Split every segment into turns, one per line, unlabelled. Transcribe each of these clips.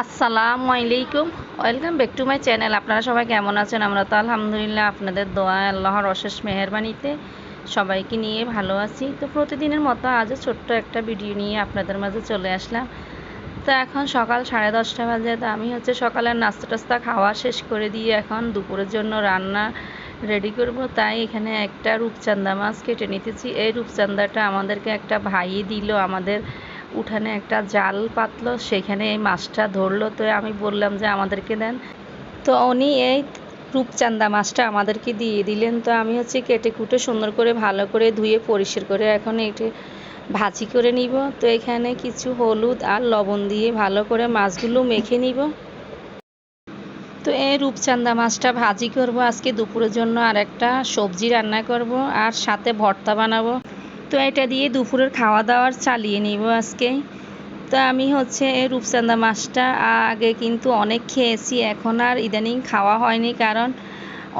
আসসালামু আলাইকুম। Welcome back to my channel আপনারা সবাই কেমন আছেন? আমরা তো আলহামদুলিল্লাহ আপনাদের দোয়া, আল্লাহর অশেষ মেহরবানিতে সবাইকে নিয়ে ভালো আছি। তো প্রতিদিনের মতো আজও ছোট্ট একটা ভিডিও নিয়ে আপনাদের মাঝে চলে আসলাম। তো এখন সকাল সাড়ে দশটা বাজে, তো আমি হচ্ছে সকালের নাস্তা টাস্তা খাওয়া শেষ করে দিয়ে এখন দুপুরের জন্য রান্না রেডি করব। তাই এখানে একটা রূপচান্দা মাছ কেটে নিতেছি। এই রূপচান্দাটা আমাদেরকে একটা ভাই দিল আমাদের উঠানে একটা জাল পাতলো, সেখানে এই মাছটা ধরলো। তো আমি বললাম যে, আমাদেরকে দেন। তো উনি এই রূপচান্দা মাছটা আমাদেরকে দিয়ে দিলেন। তো আমি হচ্ছে কেটে কুটে সুন্দর করে ভালো করে ধুয়ে পরিষ্কার করে এখন এটি ভাজি করে নিব। তো এখানে কিছু হলুদ আর লবণ দিয়ে ভালো করে মাছগুলো মেখে নিব। তো এই রূপচান্দা মাছটা ভাজি করব। আজকে দুপুরের জন্য আর একটা সবজি রান্না করব আর সাথে ভর্তা বানাবো। তো এটা দিয়ে দুপুরের খাওয়া দাওয়ার চালিয়ে নিব আজকে। তো আমি হচ্ছে রূপচান্দা মাছটা আগে কিন্তু অনেক খেয়েছি, এখন আর ইদানিং খাওয়া হয়নি কারণ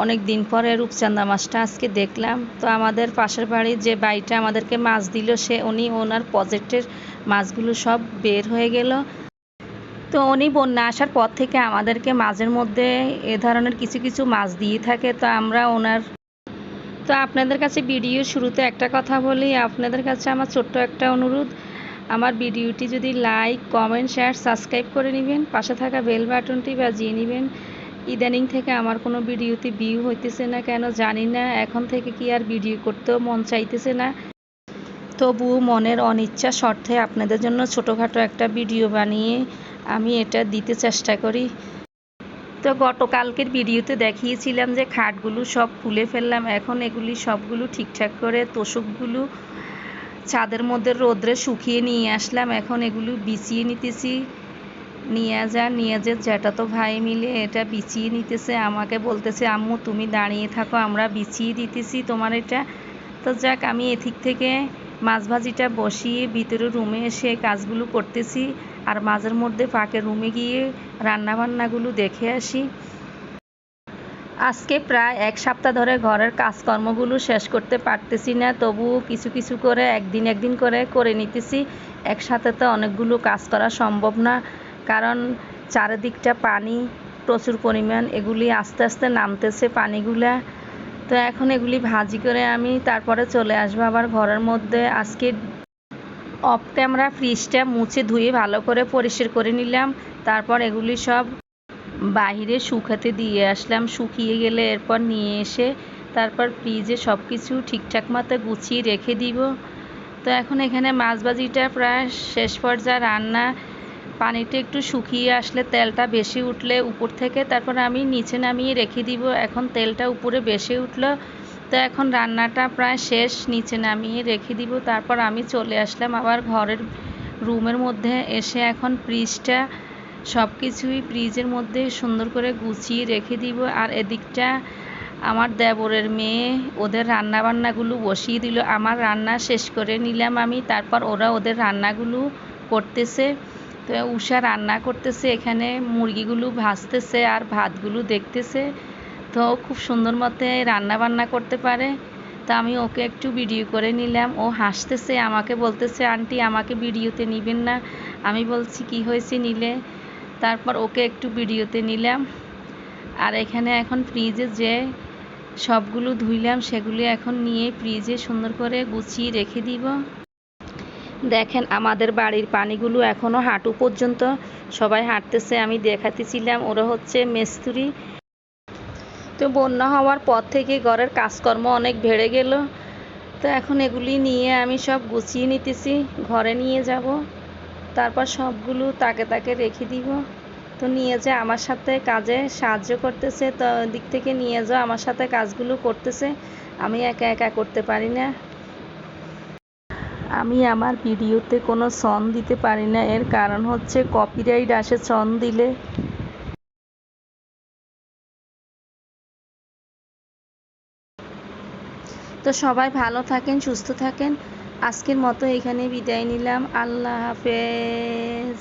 অনেক দিন পরে রূপচান্দা মাছটা আজকে দেখলাম। তো আমাদের পাশের বাড়ির যে বাড়িটা আমাদেরকে মাছ দিল, সে উনি ওনার প্রজেক্টের মাছগুলো সব বের হয়ে গেল। তো উনি বন্যা আসার পর থেকে আমাদেরকে মাঝের মধ্যে এ ধরনের কিছু কিছু মাছ দিয়ে থাকে। তো আমরা ওনার তো আপনাদের কাছে ভিডিও শুরুতে একটা কথা বলি, আপনাদের কাছে আমার ছোট্ট একটা অনুরোধ। আমার ভিডিওটি যদি লাইক কমেন্ট শেয়ার সাবস্ক্রাইব করে নেবেন, পাশে থাকা বেল বাটনটি বাজিয়ে নেবেন। ইদানিং থেকে আমার কোনো ভিডিওতে ভিউ হইতেছে না কেন জানি না, এখন থেকে কি আর ভিডিও করতেও মন চাইতেছে না। তবু মনের অনিচ্ছা স্বার্থে আপনাদের জন্য ছোটোখাটো একটা ভিডিও বানিয়ে আমি এটা দিতে চেষ্টা করি। তো গতকালকের ভিডিওতে দেখিয়েছিলাম যে খাটগুলো সব খুলে ফেললাম। এখন এগুলি সবগুলো ঠিকঠাক করে তোষকগুলো ছাদের মধ্যে রোদ্রে শুকিয়ে নিয়ে আসলাম। এখন এগুলো বিছিয়ে নিতেছি। নিয়ে যা নিয়ে যে যেটা তো ভাই মিলে এটা বিছিয়ে নিতেছে। আমাকে বলতেছে, আম্মু, তুমি দাঁড়িয়ে থাকো, আমরা বিছিয়ে দিতেছি তোমার এটা। তো যাক, আমি এদিক থেকে মাছ ভাজিটা বসিয়ে ভিতরে রুমে এসে কাজগুলো করতেছি। আর মাঝের মধ্যে ফাঁকে রুমে গিয়ে রান্নাবান্নাগুলো দেখে আসি। আজকে প্রায় এক সপ্তাহ ধরে ঘরের কাজকর্মগুলো শেষ করতে পারতেছি না তবু কিছু কিছু করে একদিন একদিন করে করে নিতেছি। একসাথে তো অনেকগুলো কাজ করা সম্ভব না, কারণ চারিদিকটা পানি, প্রচুর পরিমাণ, এগুলি আস্তে আস্তে নামতেছে পানিগুলা। তো এখন এগুলি ভাজি করে আমি তারপরে চলে আসব আবার ঘরের মধ্যে। আজকে অফ ক্যামেরা ফ্রিজটা মুছে ধুয়ে ভালো করে পরিষ্কার করে নিলাম। তারপর এগুলি সব বাহিরে শুকাতে দিয়ে আসলাম। শুকিয়ে গেলে এরপর নিয়ে এসে তারপর ফ্রিজে সব কিছু ঠিকঠাক মতো গুছিয়ে রেখে দিব। তো এখন এখানে মাছ ভাজিটা প্রায় শেষ পর্যায়ে রান্না। পানিটা একটু শুকিয়ে আসলে তেলটা বেশি উঠলে উপর থেকে, তারপর আমি নিচে নামিয়ে রেখে দিব। এখন তেলটা উপরে বেশি উঠল। তো এখন রান্নাটা প্রায় শেষ, নিচে নামিয়ে রেখে দিব। তারপর আমি চলে আসলাম আবার ঘরের রুমের মধ্যে। এসে এখন ফ্রিজটা সব কিছুই ফ্রিজের মধ্যে সুন্দর করে গুছিয়ে রেখে দিব। আর এদিকটা আমার দেবরের মেয়ে ওদের রান্না বান্নাগুলো বসিয়ে দিল। আমার রান্না শেষ করে নিলাম আমি। তারপর ওরা ওদের রান্নাগুলো করতেছে। তো উষা রান্না করতেছে, এখানে মুরগিগুলো ভাজতেছে আর ভাতগুলো দেখতেছে। তো খুব সুন্দর মতে রান্না বান্না করতে পারে। তো আমি ওকে একটু ভিডিও করে নিলাম। ও হাসতেছে, আমাকে বলতেছে, আন্টি, আমাকে ভিডিওতে নিবেন না। আমি বলছি, কি হয়েছে নিলে? তারপর ওকে একটু ভিডিওতে নিলাম। আর এখানে এখন ফ্রিজে যে সবগুলো ধুইলাম, সেগুলি এখন নিয়ে ফ্রিজে সুন্দর করে গুছিয়ে রেখে দিব। দেখেন, আমাদের বাড়ির পানিগুলো এখনও হাঁটু পর্যন্ত সবাই হাঁটতেছে, আমি দেখাতেছিলাম। ওরা হচ্ছে মেস্তুরি। তো বন্যা হওয়ার পর থেকে ঘরের কাজকর্ম অনেক বেড়ে গেল। তো এখন এগুলি নিয়ে আমি সব গুছিয়ে নিতেছি, ঘরে নিয়ে যাব। তারপর সবগুলো তাকে তাকে রেখে দিব। তো নিয়ে যা আমার সাথে কাজে সাহায্য করতেছে, তো দিক থেকে নিয়ে যাও আমার সাথে কাজগুলো করতেছে, আমি একা একা করতে পারি না। আমি আমার ভিডিওতে কোনো সন দিতে পারি না। এর কারণ হচ্ছে কপিরাইট আসে সন দিলে। তো সবাই ভালো থাকেন সুস্থ থাকেন। আজকের মতো এখানে বিদায় নিলাম। আল্লাহ হাফেজ।